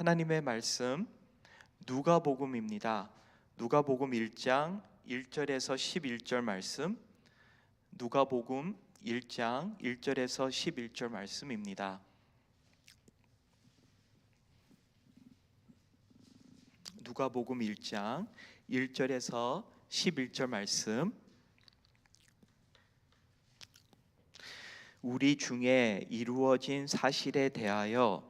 하나님의 말씀 누가복음입니다. 누가복음 1장 1절에서 11절 말씀 누가복음 1장 1절에서 11절 말씀입니다. 누가복음 1장 1절에서 11절 말씀 우리 중에 이루어진 사실에 대하여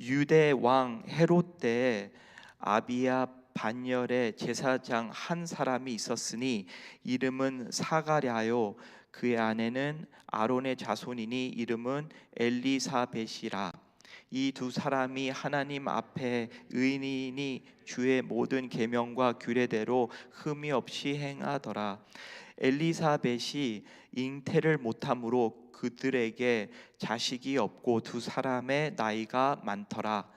유대 왕 헤롯 때 아비야 반열의 제사장 한 사람이 있었으니 이름은 사가랴요. 그의 아내는 아론의 자손이니 이름은 엘리사벳이라. 이 두 사람이 하나님 앞에 의인이 주의 모든 계명과 규례대로 흠이 없이 행하더라. 엘리사벳이 잉태를 못함으로 그들에게 자식이 없고 두 사람의 나이가 많더라.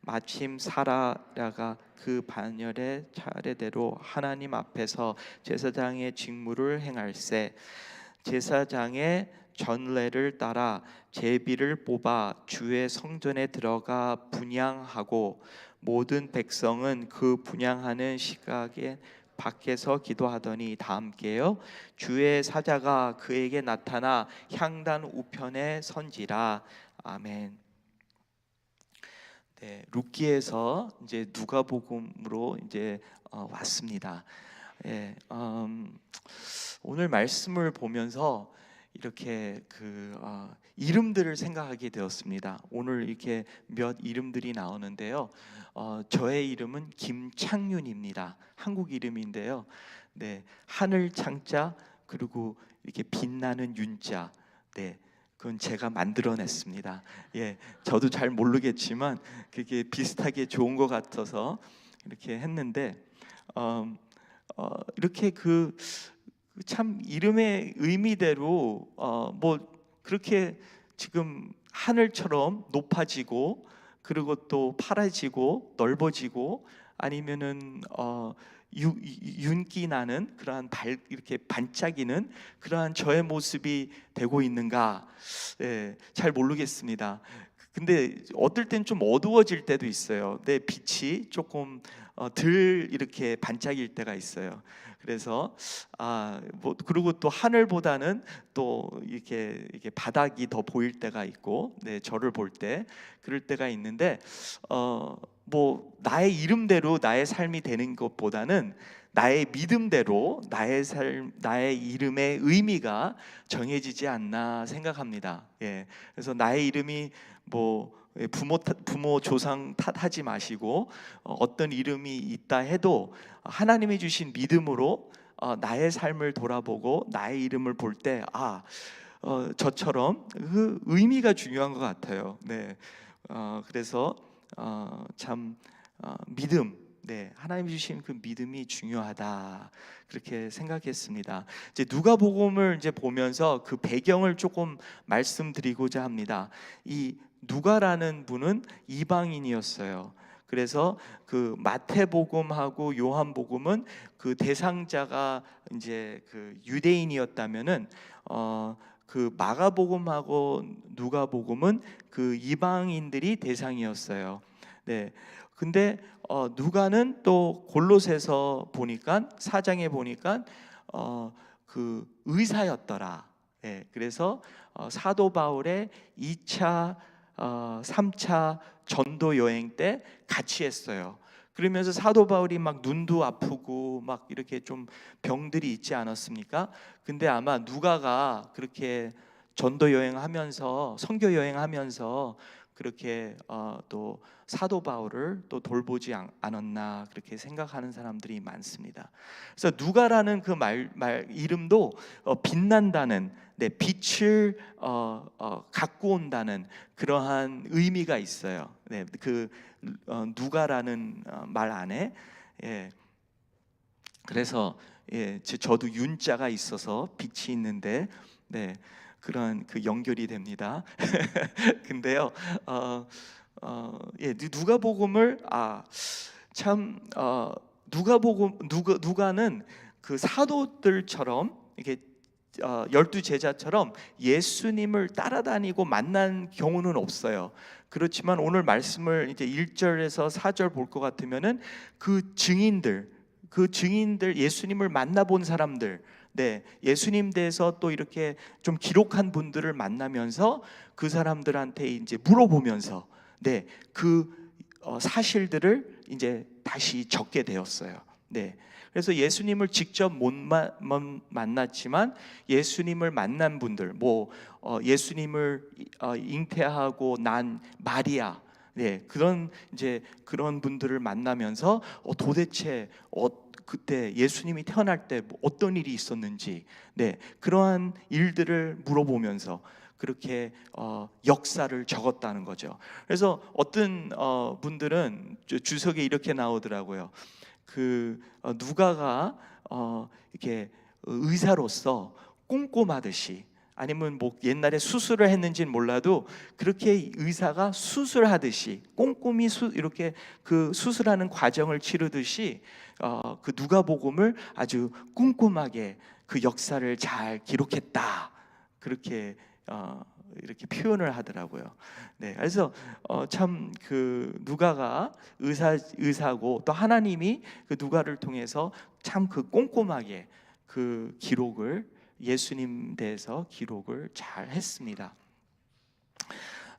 마침 사라가 그 반열의 차례대로 하나님 앞에서 제사장의 직무를 행할세 제사장의 전례를 따라 제비를 뽑아 주의 성전에 들어가 분양하고 모든 백성은 그 분양하는 시각에 밖에서 기도하더니 다 함께요. 주의 사자가 그에게 나타나 향단 우편에 선지라. 아멘. 네, 룻기에서 이제 누가복음으로 이제 어, 왔습니다. 예, 음, 오늘 말씀을 보면서 이렇게 그 어, 이름들을 생각하게 되었습니다. 오늘 이렇게 몇 이름들이 나오는데요. 어, 저의 이름은 김창윤입니다. 한국 이름인데요. 네, 하늘 창자 그리고 이렇게 빛나는 윤자. 네. 그건 제가 만들어냈습니다. 예, 저도 잘 모르겠지만 그게 비슷하게 좋은 것 같아서 이렇게 했는데 어, 어, 이렇게 그 참 이름의 의미대로 어, 뭐 그렇게 지금 하늘처럼 높아지고 그리고 또 파래지고 넓어지고 아니면은 어, 유, 윤기 나는 그러한 발 이렇게 반짝이는 그러한 저의 모습이 되고 있는가 예, 잘 모르겠습니다. 근데 어떨 땐 좀 어두워질 때도 있어요. 내 빛이 조금 어, 덜 이렇게 반짝일 때가 있어요. 그래서 아뭐 그리고 또 하늘보다는 또 이렇게 이렇게 바닥이 더 보일 때가 있고 네 저를 볼 때 그럴 때가 있는데 어 뭐 나의 이름대로 나의 삶이 되는 것보다는 나의 믿음대로 나의 삶 나의 이름의 의미가 정해지지 않나 생각합니다. 예. 그래서 나의 이름이 뭐 부모 부모 조상 탓하지 마시고 어, 어떤 이름이 있다 해도 하나님이 주신 믿음으로 어, 나의 삶을 돌아보고 나의 이름을 볼 때 아, 어, 저처럼 그 의미가 중요한 것 같아요. 네, 어, 그래서 어, 참 어, 믿음, 네, 하나님 주신 그 믿음이 중요하다 그렇게 생각했습니다. 이제 누가복음을 이제 보면서 그 배경을 조금 말씀드리고자 합니다. 이 누가라는 분은 이방인이었어요. 그래서 그 마태복음하고 요한복음은 그 대상자가 이제 그 유대인이었다면은 어 그 마가복음하고 누가복음은 그 이방인들이 대상이었어요. 네. 근데 어 누가는 또 골로새서 보니까 사장에 보니까 어 그 의사였더라. 예. 그래서 어 사도 바울의 2차 어, 3차 전도 여행 때 같이 했어요. 그러면서 사도 바울이 막 눈도 아프고 막 이렇게 좀 병들이 있지 않았습니까? 근데 아마 누가가 그렇게 전도 여행하면서 선교 여행하면서 그렇게 어, 또 사도 바울을 또 돌보지 않- 않았나 그렇게 생각하는 사람들이 많습니다. 그래서 누가라는 그 말 말 이름도 어, 빛난다는 네, 빛을 어, 어, 갖고 온다는 그러한 의미가 있어요. 네, 그 어, 누가라는 어, 말 안에 예. 그래서 예, 저- 저도 윤자가 있어서 빛이 있는데 네. 그런 그 연결이 됩니다. 근데요, 어, 어, 예, 누- 누가복음을 아참 어, 누가복음 누가 누가는 그 사도들처럼 이게 어, 열두 제자처럼 예수님을 따라다니고 만난 경우는 없어요. 그렇지만 오늘 말씀을 이제 1절에서 4절 볼 것 같으면은 그 증인들 그 증인들 예수님을 만나본 사람들 네, 예수님 대해서 또 이렇게 좀 기록한 분들을 만나면서 그 사람들한테 이제 물어보면서 네, 그 어, 사실들을 이제 다시 적게 되었어요. 네. 그래서 예수님을 직접 못 만났지만 예수님을 만난 분들, 뭐 어, 예수님을 어, 잉태하고 난 마리아, 네 그런 이제 그런 분들을 만나면서 어, 도대체 어, 그때 예수님이 태어날 때뭐 어떤 일이 있었는지, 네 그러한 일들을 물어보면서 그렇게 어, 역사를 적었다는 거죠. 그래서 어떤 어, 분들은 주- 주석에 이렇게 나오더라고요. 그 어, 누가가 어, 이렇게 의사로서 꼼꼼하듯이 아니면 뭐 옛날에 수술을 했는지는 몰라도 그렇게 의사가 수술하듯이 꼼꼼히 수, 이렇게 그 수술하는 과정을 치르듯이 어, 그 누가복음을 아주 꼼꼼하게 그 역사를 잘 기록했다 그렇게 어, 이렇게 표현을 하더라고요. 네, 그래서 어, 참그 누가가 의사 의사고 또 하나님이 그 누가를 통해서 참 그 꼼꼼하게 그 기록을 예수님 대해서 기록을 잘 했습니다.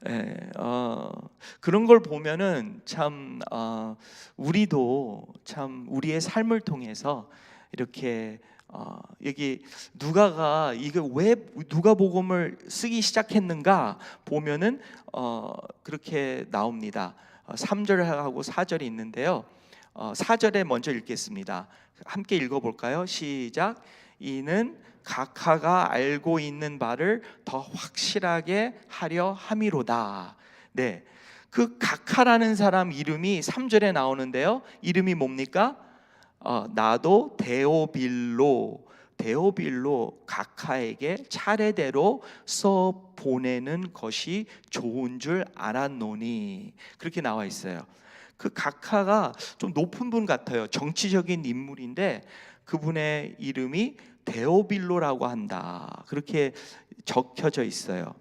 예, 어, 그런 걸 보면은 참 어, 우리도 참 우리의 삶을 통해서 이렇게 어, 여기 누가가 이게 왜 누가복음을 쓰기 시작했는가 보면은 어, 그렇게 나옵니다. 어, 3절하고 4절이 있는데요. 어, 4절에 먼저 읽겠습니다. 함께 읽어볼까요? 시작. 이는 각하가 알고 있는 바를 더 확실하게 하려 함이로다. 네. 그 각하라는 사람 이름이 3절에 나오는데요. 이름이 뭡니까? 어, 나도 데오빌로 데오빌로 각하에게 차례대로 써 보내는 것이 좋은 줄 알았노니 그렇게 나와 있어요. 그 각하가 좀 높은 분 같아요. 정치적인 인물인데 그분의 이름이 데오빌로라고 한다. 그렇게 적혀져 있어요.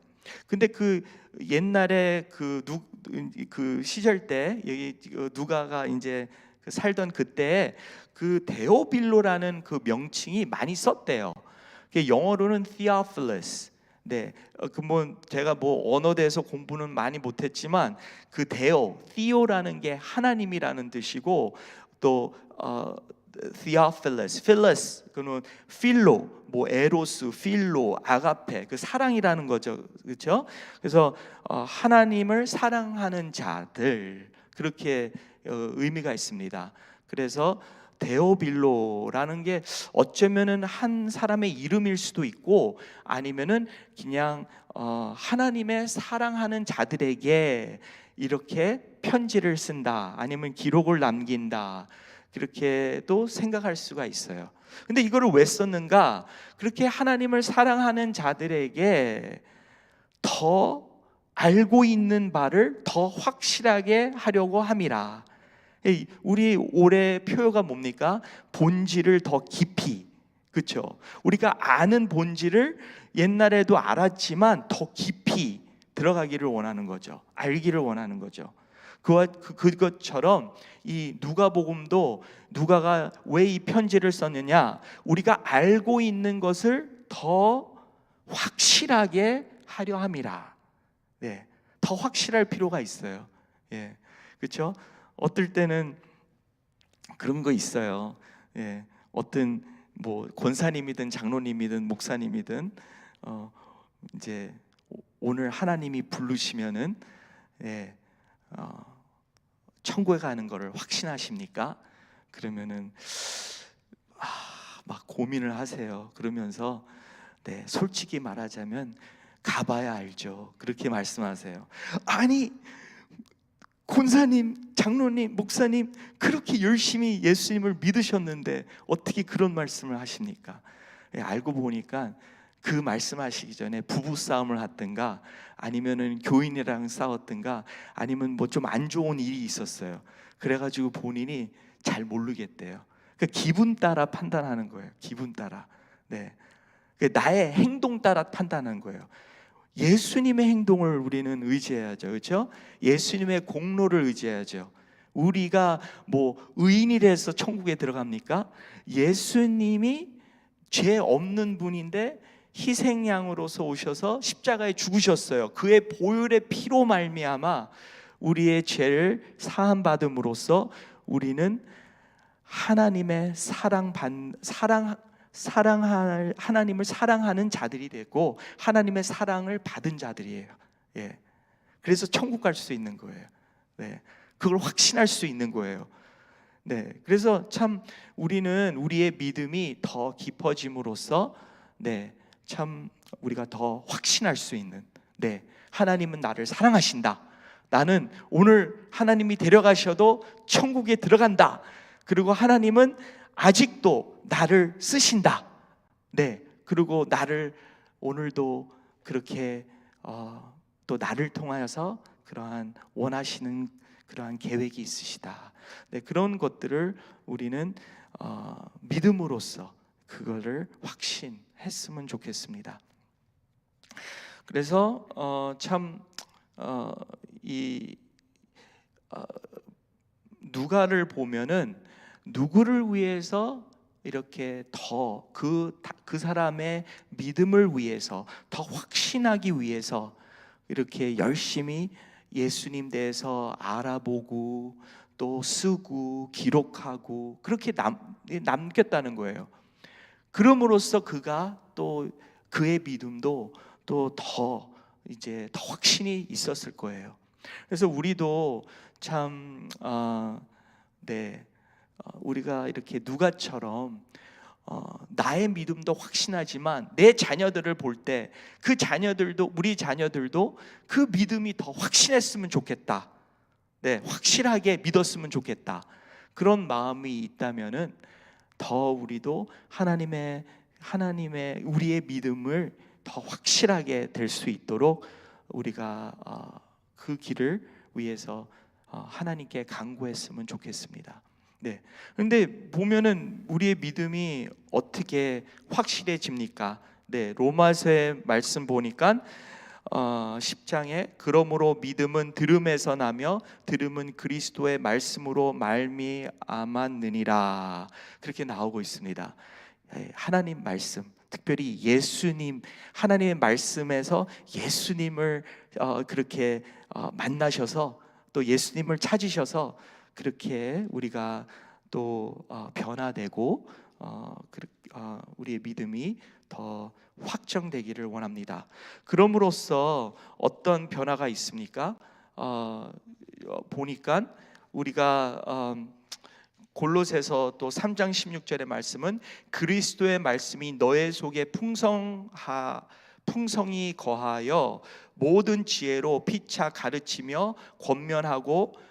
근데 그 옛날에 그, 누, 그 시절 때 여기 누가가 이제 그 살던 그때 그 데오빌로라는 그 명칭이 많이 썼대요. 영어로는 Theophilus. 네, 그뭐 제가 뭐 언어 대해서 공부는 많이 못했지만 그 데오, Theo라는 게 하나님이라는 뜻이고 또 어, Theophilus, Philus 그는 필로, 뭐 에로스, 필로, 아가페 그 사랑이라는 거죠, 그렇죠? 그래서 어, 하나님을 사랑하는 자들 그렇게 어, 의미가 있습니다. 그래서 데오빌로라는 게 어쩌면은 한 사람의 이름일 수도 있고 아니면은 그냥 어, 하나님의 사랑하는 자들에게 이렇게 편지를 쓴다 아니면 기록을 남긴다 그렇게도 생각할 수가 있어요. 근데 이거를 왜 썼는가? 그렇게 하나님을 사랑하는 자들에게 더 알고 있는 바를 더 확실하게 하려고 함이라. 이 우리 올해 표어가 뭡니까? 본질을 더 깊이. 그렇죠? 우리가 아는 본질을 옛날에도 알았지만 더 깊이 들어가기를 원하는 거죠. 알기를 원하는 거죠. 그와 그- 그것처럼 이 누가복음도 누가가 왜 이 편지를 썼느냐? 우리가 알고 있는 것을 더 확실하게 하려 함이라. 네, 더 확실할 필요가 있어요. 예, 그렇죠? 어떨 때는 그런 거 있어요. 예, 어떤 뭐 권사님이든 장로님이든 목사님이든 어, 이제 오- 오늘 하나님이 부르시면은 예, 어, 천국에 가는 것을 확신하십니까? 그러면은 아, 막 고민을 하세요. 그러면서 네, 솔직히 말하자면 가봐야 알죠. 그렇게 말씀하세요. 아니 권사님, 장로님, 목사님 그렇게 열심히 예수님을 믿으셨는데 어떻게 그런 말씀을 하십니까? 예, 알고 보니까 그 말씀하시기 전에 부부 싸움을 하든가 아니면은 교인이랑 싸웠든가 아니면 뭐 좀 안 좋은 일이 있었어요. 그래가지고 본인이 잘 모르겠대요. 그 기분 따라 판단하는 거예요. 기분 따라. 네. 그 나의 행동 따라 판단하는 거예요. 예수님의 행동을 우리는 의지해야죠. 그렇죠? 예수님의 공로를 의지해야죠. 우리가 뭐 의인이라서 천국에 들어갑니까? 예수님이 죄 없는 분인데 희생양으로서 오셔서 십자가에 죽으셨어요. 그의 보혈의 피로 말미암아 우리의 죄를 사함 받음으로써 우리는 하나님의 사랑 받 사랑 사랑할 하나님을 사랑하는 자들이 되고 하나님의 사랑을 받은 자들이에요. 예. 그래서 천국 갈 수 있는 거예요. 네. 그걸 확신할 수 있는 거예요. 네. 그래서 참 우리는 우리의 믿음이 더 깊어짐으로써 네. 참 우리가 더 확신할 수 있는 네. 하나님은 나를 사랑하신다. 나는 오늘 하나님이 데려가셔도 천국에 들어간다. 그리고 하나님은 아직도 나를 쓰신다. 네. 그리고 나를 오늘도 그렇게 어, 또 나를 통하여서 그러한 원하시는 그러한 계획이 있으시다. 네, 그런 것들을 우리는 어, 믿음으로써 그거를 확신 했으면 좋겠습니다. 그래서 어, 참 어, 이 어, 누가를 보면은 누구를 위해서 이렇게 더그그 사람의 믿음을 위해서 더 확신하기 위해서 이렇게 열심히 예수님 대해서 알아보고 또 쓰고 기록하고 그렇게 남, 남겼다는 거예요. 그럼으로써 그가 또 그의 믿음도 또 더 이제 더 확신이 있었을 거예요. 그래서 우리도 참 어, 네. 어, 우리가 이렇게 누가처럼 어, 나의 믿음도 확신하지만 내 자녀들을 볼 때 그 자녀들도 우리 자녀들도 그 믿음이 더 확신했으면 좋겠다. 네, 확실하게 믿었으면 좋겠다. 그런 마음이 있다면은 더 우리도 하나님의 하나님의 우리의 믿음을 더 확실하게 될 수 있도록 우리가 어, 그 길을 위해서 어, 하나님께 간구했으면 좋겠습니다. 네. 근데 보면은 우리의 믿음이 어떻게 확실해집니까? 네. 로마서의 말씀 보니까 어, 10장에 그러므로 믿음은 들음에서 나며 들음은 그리스도의 말씀으로 말미암았느니라 그렇게 나오고 있습니다. 예, 하나님 말씀 특별히 예수님 하나님의 말씀에서 예수님을 어, 그렇게 어, 만나셔서 또 예수님을 찾으셔서 그렇게 우리가 또 어, 변화되고 어, 어, 우리의 믿음이 더 확정되기를 원합니다. 그럼으로써 어떤 변화가 있습니까? 보니까 우리가 골로새서 또 3장 16절의 말씀은 그리스도의 말씀이 너의 속에 풍성하 풍성이 거하여 모든 지혜로 피차 가르치며 권면하고 어,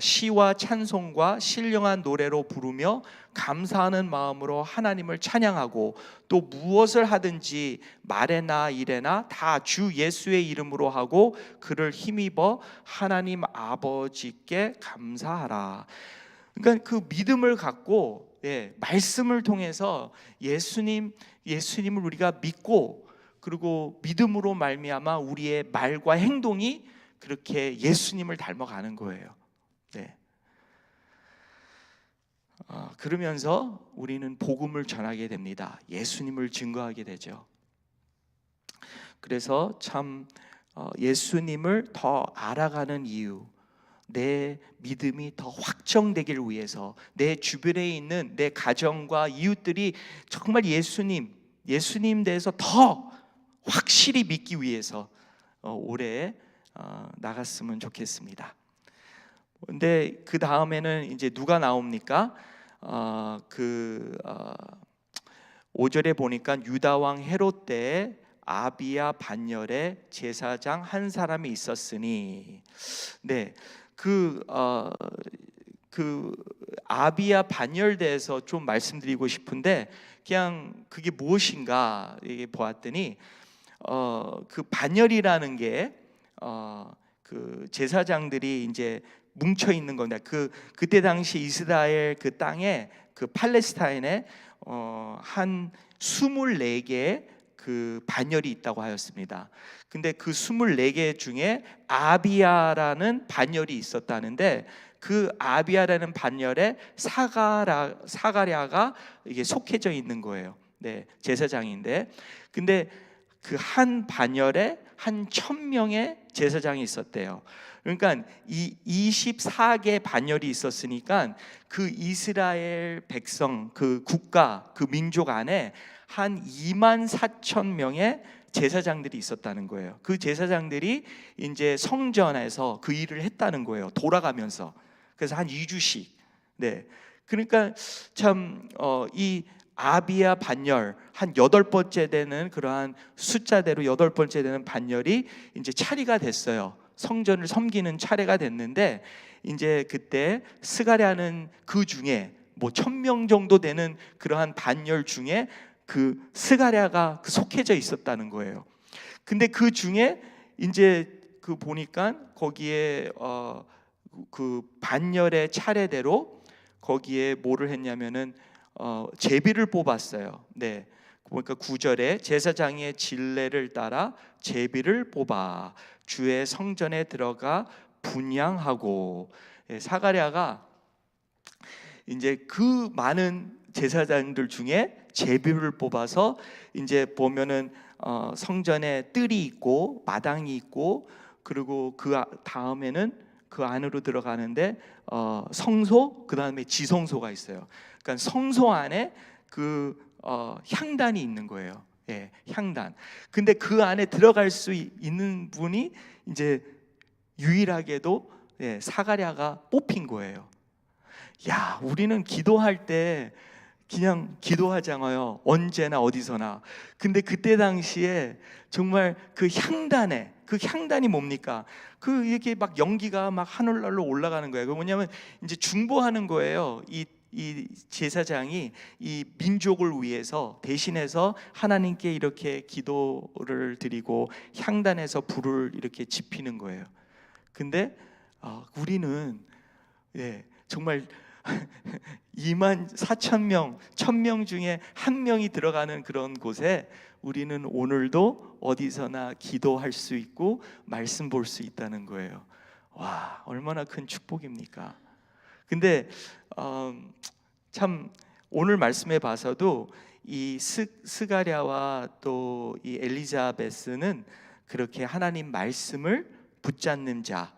시와 찬송과 신령한 노래로 부르며 감사하는 마음으로 하나님을 찬양하고 또 무엇을 하든지 말에나 일에나 다 주 예수의 이름으로 하고 그를 힘입어 하나님 아버지께 감사하라. 그러니까 그 믿음을 갖고 예, 말씀을 통해서 예수님 예수님을 우리가 믿고 그리고 믿음으로 말미암아 우리의 말과 행동이 그렇게 예수님을 닮아가는 거예요. 네. 어, 그러면서 우리는 복음을 전하게 됩니다. 예수님을 증거하게 되죠. 그래서 참 어, 예수님을 더 알아가는 이유, 내 믿음이 더 확정되길 위해서 내 주변에 있는 내 가정과 이웃들이 정말 예수님, 예수님 대해서 더 확실히 믿기 위해서 어, 올해 어, 나갔으면 좋겠습니다. 근데 그 다음에는 이제 누가 나옵니까? 어, 그 어, 5절에 보니까 유다 왕 헤롯 때 아비야 반열에 제사장 한 사람이 있었으니 네. 그 어, 그 아비야 반열대에서 좀 말씀드리고 싶은데 그냥 그게 무엇인가 이게 보았더니 어, 그 반열이라는 게 어, 그 제사장들이 이제 뭉쳐 있는 건데 그 그때 당시 이스라엘 그 땅에 그 팔레스타인에 어, 한 24개 그 반열이 있다고 하였습니다. 근데 그 24개 중에 아비야라는 반열이 있었다는데 그 아비야라는 반열에 사가라 사가랴가 이게 속해져 있는 거예요. 네, 제사장인데 근데 그 한 반열에 한 천명의 제사장이 있었대요. 그러니까 이 24개 반열이 있었으니까 그 이스라엘 백성 그 국가 그 민족 안에 한 2만 4천 명의 제사장들이 있었다는 거예요. 그 제사장들이 이제 성전에서 그 일을 했다는 거예요. 돌아가면서. 그래서 한 2주씩. 네. 그러니까 참 이 아비야 반열 한 여덟 번째 되는 그러한 숫자대로 여덟 번째 되는 반열이 이제 차리가 됐어요. 성전을 섬기는 차례가 됐는데 이제 그때 스가랴는 그 중에 뭐 천 명 정도 되는 그러한 반열 중에 그 스가랴가 그 속해져 있었다는 거예요. 근데 그 중에 이제 그 보니까 거기에 어 그 반열의 차례대로 거기에 뭐를 했냐면은 어 제비를 뽑았어요. 네. 그러니까 구절에 제사장의 진례를 따라 제비를 뽑아 주의 성전에 들어가 분양하고 예, 사가랴가 이제 그 많은 제사장들 중에 제비를 뽑아서 이제 보면은 어, 성전에 뜰이 있고 마당이 있고 그리고 그 아- 다음에는 그 안으로 들어가는데 어, 성소 그 다음에 지성소가 있어요. 그러니까 성소 안에 그 어, 향단이 있는 거예요. 예, 향단. 근데 그 안에 들어갈 수 이- 있는 분이 이제 유일하게도 예, 사가랴가 뽑힌 거예요. 야, 우리는 기도할 때 그냥 기도하잖아요. 언제나 어디서나. 근데 그때 당시에 정말 그 향단에 그 향단이 뭡니까? 그 이렇게 막 연기가 막 하늘날로 올라가는 거예요. 그 뭐냐면 이제 중보하는 거예요. 이, 이 제사장이 이 민족을 위해서 대신해서 하나님께 이렇게 기도를 드리고 향단에서 불을 이렇게 지피는 거예요. 근데 어, 우리는 예, 정말 2만 4천 명, 1000명 중에 한 명이 들어가는 그런 곳에 우리는 오늘도 어디서나 기도할 수 있고 말씀 볼 수 있다는 거예요. 와, 얼마나 큰 축복입니까? 근데 어, 참 오늘 말씀에 봐서도 이 스, 스가랴와 또 이 엘리자베스는 그렇게 하나님 말씀을 붙잡는 자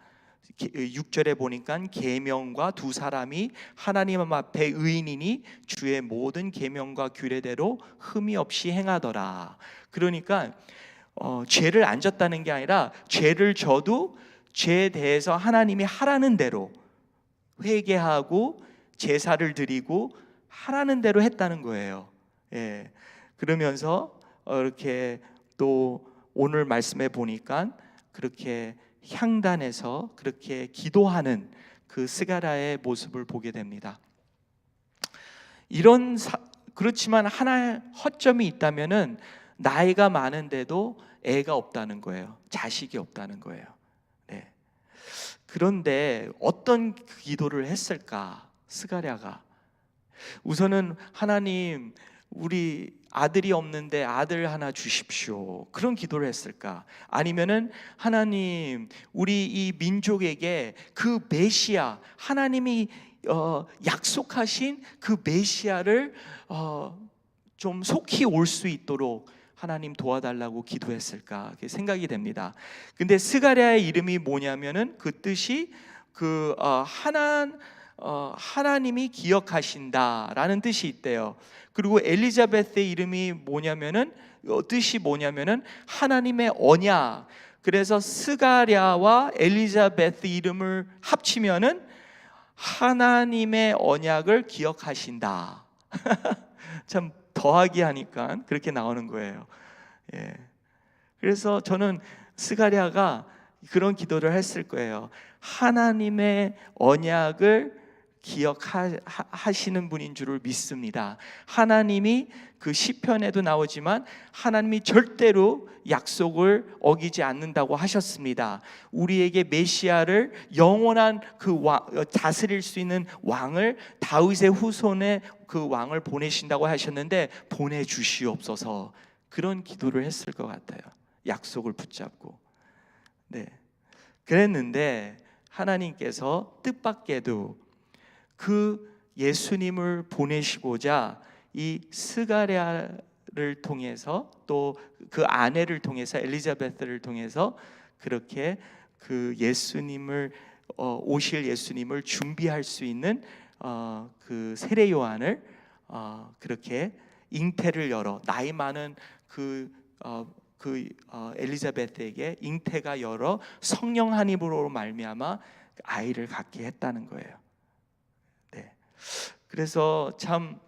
6절에 보니까 계명과 두 사람이 하나님 앞에 의인이니 주의 모든 계명과 규례대로 흠이 없이 행하더라. 그러니까 어, 죄를 안 졌다는 게 아니라 죄를 져도 죄에 대해서 하나님이 하라는 대로 회개하고 제사를 드리고 하라는 대로 했다는 거예요. 예. 그러면서 어, 이렇게 또 오늘 말씀에 보니까 그렇게 향단에서 그렇게 기도하는 그 스가라의 모습을 보게 됩니다. 이런 사, 그렇지만 하나의 허점이 있다면은 나이가 많은데도 애가 없다는 거예요. 자식이 없다는 거예요. 네. 그런데 어떤 기도를 했을까? 스가랴가 우선은 하나님 우리 아들이 없는데 아들 하나 주십시오. 그런 기도를 했을까? 아니면은 하나님 우리 이 민족에게 그 메시아 하나님이 어, 약속하신 그 메시아를 어, 좀 속히 올 수 있도록 하나님 도와달라고 기도했을까 생각이 됩니다. 근데 스가랴의 이름이 뭐냐면은 그 뜻이 그 어, 하나 어, 하나님이 기억하신다라는 뜻이 있대요. 그리고 엘리자베스의 이름이 뭐냐면은 어, 뜻이 뭐냐면은 하나님의 언약 그래서 스가랴와 엘리자베스 이름을 합치면은 하나님의 언약을 기억하신다. 참 더하기 하니까 그렇게 나오는 거예요. 예. 그래서 저는 스가랴가 그런 기도를 했을 거예요. 하나님의 언약을 기억하시는 분인 줄을 믿습니다. 하나님이 그 시편에도 나오지만 하나님이 절대로 약속을 어기지 않는다고 하셨습니다. 우리에게 메시아를 영원한 그 왕, 다스릴 수 있는 왕을 다윗의 후손에 그 왕을 보내신다고 하셨는데 보내 주시옵소서. 그런 기도를 했을 것 같아요. 약속을 붙잡고. 네. 그랬는데 하나님께서 뜻밖에도 그 예수님을 보내시고자 이 스가랴를 통해서 또 그 아내를 통해서 엘리자베스를 통해서 그렇게 그 예수님을 어, 오실 예수님을 준비할 수 있는 어, 그 세례 요한을 어, 그렇게 잉태를 열어 나이 많은 그 어, 그 어, 엘리자베스에게 잉태가 열어 성령 한 입으로 말미암아 아이를 갖게 했다는 거예요. 네. 그래서 참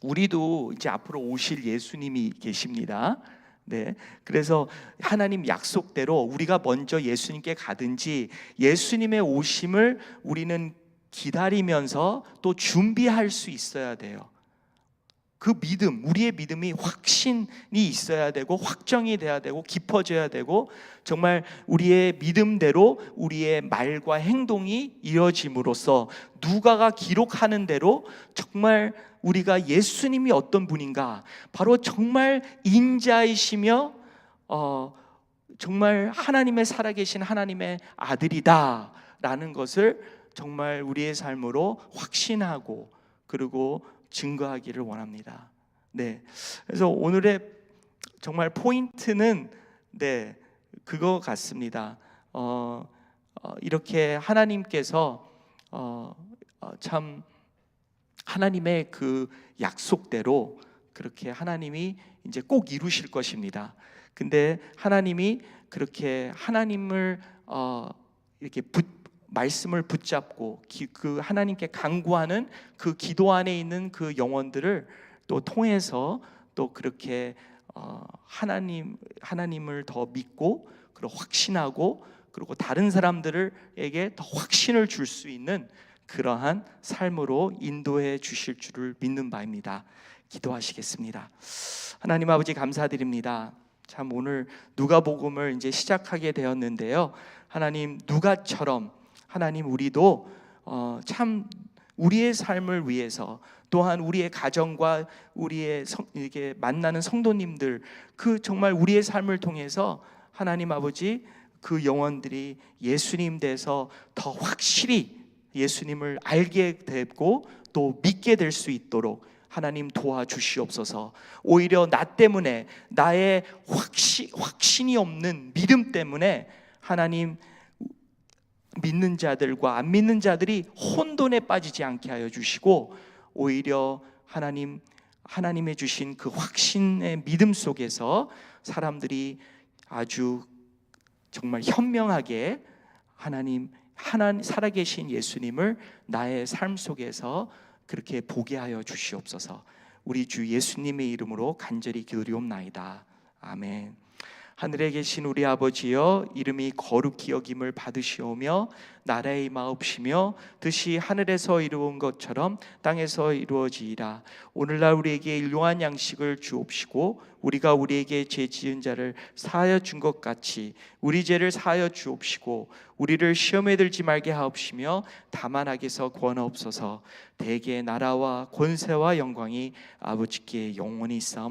우리도 이제 앞으로 오실 예수님이 계십니다. 네. 그래서 하나님 약속대로 우리가 먼저 예수님께 가든지 예수님의 오심을 우리는 기다리면서 또 준비할 수 있어야 돼요. 그 믿음, 우리의 믿음이 확신이 있어야 되고 확정이 돼야 되고 깊어져야 되고 정말 우리의 믿음대로 우리의 말과 행동이 이어짐으로써 누가가 기록하는 대로 정말 우리가 예수님이 어떤 분인가 바로 정말 인자이시며 어, 정말 하나님의 살아계신 하나님의 아들이다라는 것을 정말 우리의 삶으로 확신하고 그리고 증거하기를 원합니다. 네. 그래서 오늘의 정말 포인트는 네 그거 같습니다. 어, 어 이렇게 하나님께서 어, 어, 참 하나님의 그 약속대로 그렇게 하나님이 이제 꼭 이루실 것입니다. 근데 하나님이 그렇게 하나님을 어, 이렇게 붙 말씀을 붙잡고 기, 그 하나님께 간구하는 그 기도 안에 있는 그 영혼들을 또 통해서 또 그렇게 어, 하나님 하나님을 더 믿고 그리고 확신하고 그리고 다른 사람들에게 더 확신을 줄 수 있는 그러한 삶으로 인도해 주실 줄을 믿는 바입니다. 기도하시겠습니다. 하나님 아버지 감사드립니다. 참 오늘 누가복음을 이제 시작하게 되었는데요. 하나님 누가처럼 하나님 우리도 어, 참 우리의 삶을 위해서 또한 우리의 가정과 우리의 성, 이게 만나는 성도님들 그 정말 우리의 삶을 통해서 하나님 아버지 그 영혼들이 예수님 돼서 더 확실히 예수님을 알게 되고 또 믿게 될 수 있도록 하나님 도와주시옵소서. 오히려 나 때문에 나의 확신 확신이 없는 믿음 때문에 하나님 믿는 자들과 안 믿는 자들이 혼돈에 빠지지 않게 하여 주시고 오히려 하나님 하나님의 주신 그 확신의 믿음 속에서 사람들이 아주 정말 현명하게 하나님 하나님 살아계신 예수님을 나의 삶 속에서 그렇게 보게 하여 주시옵소서. 우리 주 예수님의 이름으로 간절히 기도리옵나이다. 아멘. 하늘에 계신 우리 아버지여 이름이 거룩히 여김을 받으시오며 나라의 마옵시며 뜻이 하늘에서 이루은 것처럼 땅에서 이루어지이라. 오늘날 우리에게 일용한 양식을 주옵시고 우리가 우리에게 죄 지은 자를 사하여 준 것 같이 우리 죄를 사하여 주옵시고 우리를 시험에 들지 말게 하옵시며 다만 악에서 구원하옵소서. 대개 나라와 권세와 영광이 아버지께 영원히 있사옵